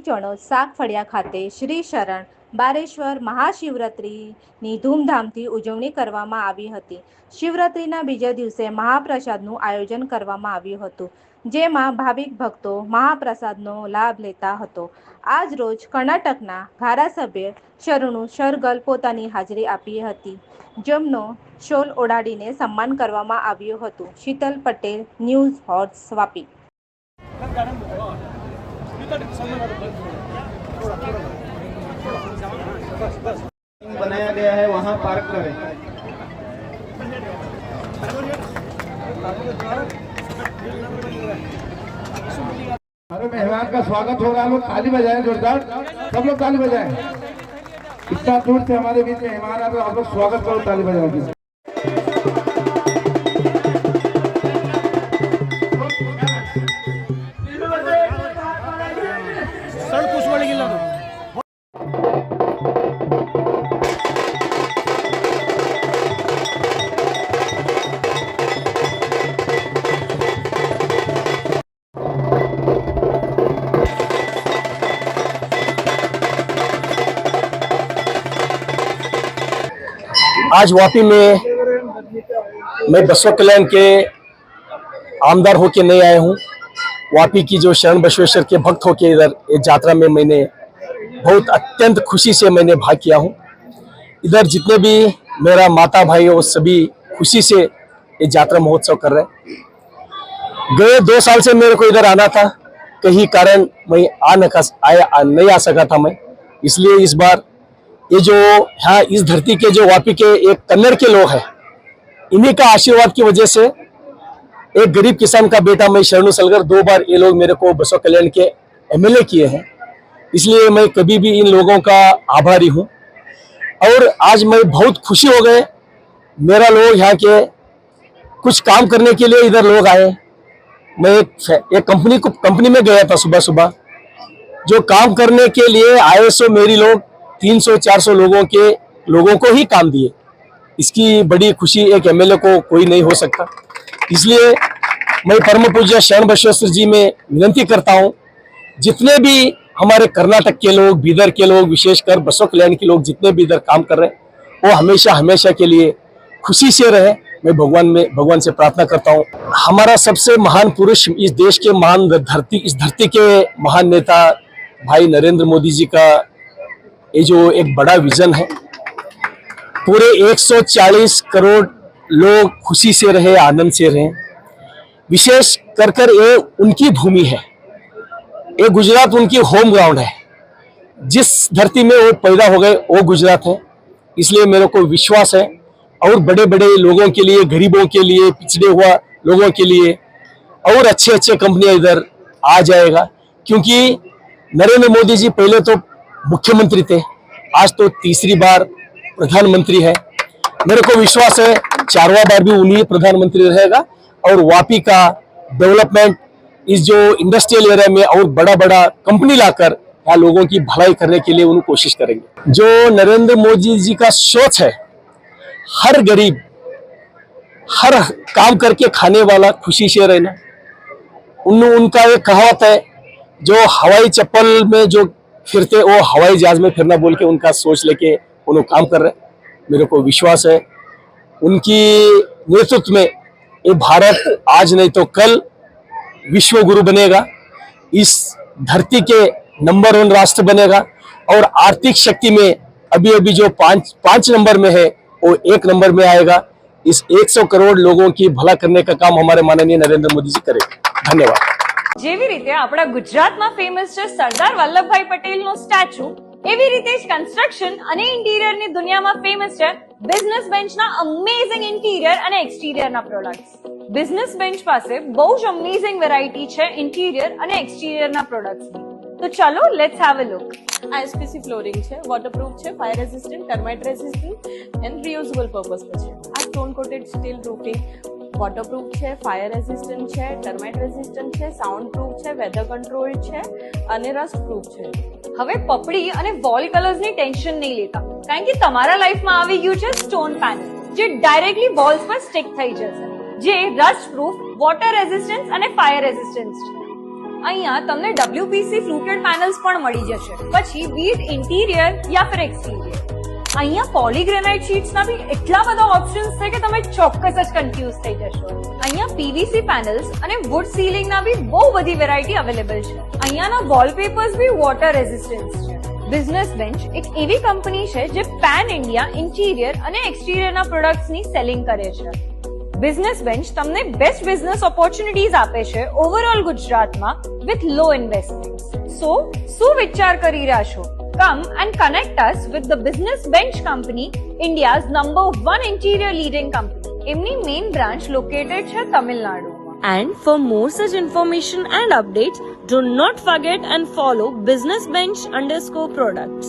ચણોદ શાકફળિયા ખાતે શ્રી શરણ બારેશ્વર મહાશિવરાત્રિની ધૂમધામથી ઉજવણી કરવામાં આવી હતી. શિવરાત્રિના બીજા દિવસે મહાપ્રસાદનું આયોજન કરવામાં આવ્યું હતું, જેમાં ભાવિક ભક્તો મહાપ્રસાદનો લાભ લેતા હતો. આજ રોજ કર્ણાટકના ધારાસભ્ય શરણુ શરગલ પોતાની હાજરી આપી હતી. જેમનો શોલ ઓઢાડીને સન્માન કરવામાં આવ્યું હતું. Sheetal Patel, news horse, Vapi. बनाया गया है, वहाँ पार्क करें। हमारे मेहमान का स्वागत हो रहा है लोग ताली बजाए, जोरदार। सब लोग ताली बजाए। इतना दूर से हमारे बीच मेहमान आ रहे आप लोग स्वागत करो, ताली बजाओ आज वापी में मैं बसवा कल्याण के आमदार होके नहीं आया हूँ। वापी की जो शरण बसवेश्वर के भक्त होके इधर इस यात्रा में मैंने बहुत अत्यंत खुशी से मैंने भाग किया हूँ। इधर जितने भी मेरा माता भाई वो सभी खुशी से ये यात्रा महोत्सव कर रहे हैं। गए दो साल से मेरे को इधर आना था। कहीं कारण मैं आ आया नहीं आ सका था मैं। इसलिए इस बार ये जो यहाँ इस धरती के जो वापी के एक कन्नड़ के लोग हैं, इन्हीं का आशीर्वाद की वजह से एक गरीब किसान का बेटा मैं शरणु सलगर दो बार ये लोग मेरे को बसवा कल्याण के एमएलए किए हैं। इसलिए मैं कभी भी इन लोगों का आभारी हूँ। और आज मैं बहुत खुशी हो गए। मेरा लोग यहाँ के कुछ काम करने के लिए इधर लोग आए। मैं एक एक कंपनी को, कंपनी में गया था सुबह सुबह जो काम करने के लिए आए सो मेरी लोग 300-400 लोगों के, लोगों को ही काम दिए। इसकी बड़ी खुशी एक एमएलए को कोई नहीं हो सकता। इसलिए मैं परम पूज्य शरण बसवेश्वर जी में विनती करता हूँ, जितने भी हमारे कर्नाटक के लोग, बीदर के लोग, विशेषकर बसव कल्याण के लोग जितने भी इधर काम कर रहे हैं, वो हमेशा हमेशा के लिए खुशी से रहे। मैं भगवान में, भगवान से प्रार्थना करता हूँ। हमारा सबसे महान पुरुष इस देश के महान धरती, इस धरती के महान नेता भाई नरेंद्र मोदी जी का ये जो एक बड़ा विजन है, पूरे 140 करोड़ लोग खुशी से रहे, आनंद से रहे। विशेष कर कर ये उनकी भूमि है। ये गुजरात उनकी होम ग्राउंड है। जिस धरती में वो पैदा हो गए, वो गुजरात है। इसलिए मेरे को विश्वास है। और बड़े बड़े लोगों के लिए, गरीबों के लिए, पिछड़े हुआ लोगों के लिए और अच्छे अच्छे कंपनियाँ इधर आ जाएगा। क्योंकि नरेंद्र मोदी जी पहले तो मुख्यमंत्री थे। आज तो तीसरी बार प्रधानमंत्री है। मेरे को विश्वास है, चारवा बार भी उन्हीं प्रधानमंत्री रहेगा और वापी का डेवलपमेंट इस जो इंडस्ट्रियल एरिया में और बड़ा बड़ा कंपनी लाकर यहाँ लोगों की भलाई करने के लिए उन्हें कोशिश करेंगे। जो नरेंद्र मोदी जी का सोच है, हर गरीब, हर काम करके खाने वाला खुशी से रहना। उन उनका एक कहावत है, जो हवाई चप्पल में जो फिरते वो हवाई जहाज़ में फिरना बोल के उनका सोच लेके वो काम कर रहे हैं। मेरे को विश्वास है। उनकी नेतृत्व में ये भारत आज नहीं तो कल विश्व गुरु बनेगा। इस धरती के नंबर वन राष्ट्र बनेगा। और आर्थिक शक्ति में अभी अभी जो पाँच पाँच नंबर में है, वो एक नंबर में आएगा। इस 100 करोड़ लोगों की भला करने का काम हमारे माननीय नरेंद्र मोदी जी करेंगे। धन्यवाद। જેવી રીતે આપણા ગુજરાતમાં ફેમસ છે સરદાર વલ્લભભાઈ પટેલનું સ્ટેચ્યુ એવી રીતે જ કન્સ્ટ્રક્શન અને ઇન્ટિરિયરની દુનિયામાં ફેમસ છે બિઝનેસ બેન્ચના અમેઝિંગ ઇન્ટિરિયર અને એક્સટિરિયરના પ્રોડક્ટ્સ બિઝનેસ બેન્ચ પાસે બહુ જ અમેઝિંગ વેરાયટી છે ઇન્ટિરિયર અને એક્સટિરિયરના પ્રોડક્ટ્સની તો ચાલો let's have a look ISPC flooring છે વોટરપ્રૂફ છે fire resistant termite resistant and reusable purpose પર છે. આ stone coated steel roofing waterproof છે ફાયર રેઝિસ્ટન્ટ છે ટર્માઇટ રેઝિસ્ટન્ટ છે સાઉન્ડ પ્રૂફ છે વેધર કંટ્રોલ છે અને રસ્ટ પ્રૂફ છે. હવે પપડી અને વોલ કલર્સની ટેન્શન નહીં લેતા. કારણ કે તમારા લાઈફમાં આવી ગયું છે સ્ટોન પેનલ જે ડાયરેક્ટલી વોલ્સ પર સ્ટિક થઈ જશે. જે રસ્ટ પ્રૂફ વોટર રેઝિસ્ટન્સ અને ફાયર રેઝિસ્ટન્સ છે. અહીંયા તમને ડબ્લ્યુપીસી ફ્લુટેડ પેનલ્સ પણ મળી જશે. પછી બીટ ઇન્ટિરિયર યા ફિર એક્સટિરિયર અહીંયા પોલીગ્રેનાઇટ શીટ્સના બી એટલા બધા ઓપ્શન્સ છે કે તમે ચોક્કસ જ કન્ફ્યુઝ થઈ જશો. અહીંયા પીવીસી પેનલ્સ અને વુડ સીલિંગના બી બહુ બધી વેરાયટી અવેલેબલ છે. અહીંયાના વોલપેપર્સ બી વોટર રેઝિસ્ટન્સ છે. બિઝનેસ બેન્ચ એક એવી કંપની છે જે પેન ઇન્ડિયા ઇન્ટિરિયર અને એક્સટિરિયરના પ્રોડક્ટ્સની સેલિંગ કરે છે. બિઝનેસ બેન્ચ તમને બેસ્ટ બિઝનેસ ઓપોર્ચ્યુનિટીઝ આપે છે ઓવરઓલ ગુજરાતમાં વિથ લો ઇન્વેસ્ટમેન્ટ સો શું વિચાર કરી રહ્યા છો? Come and connect us with the Business Bench Company, India's number one interior leading company. Imni main branch located here, Tamil Nadu. And for more such information and updates, do not forget and follow Business Bench underscore products.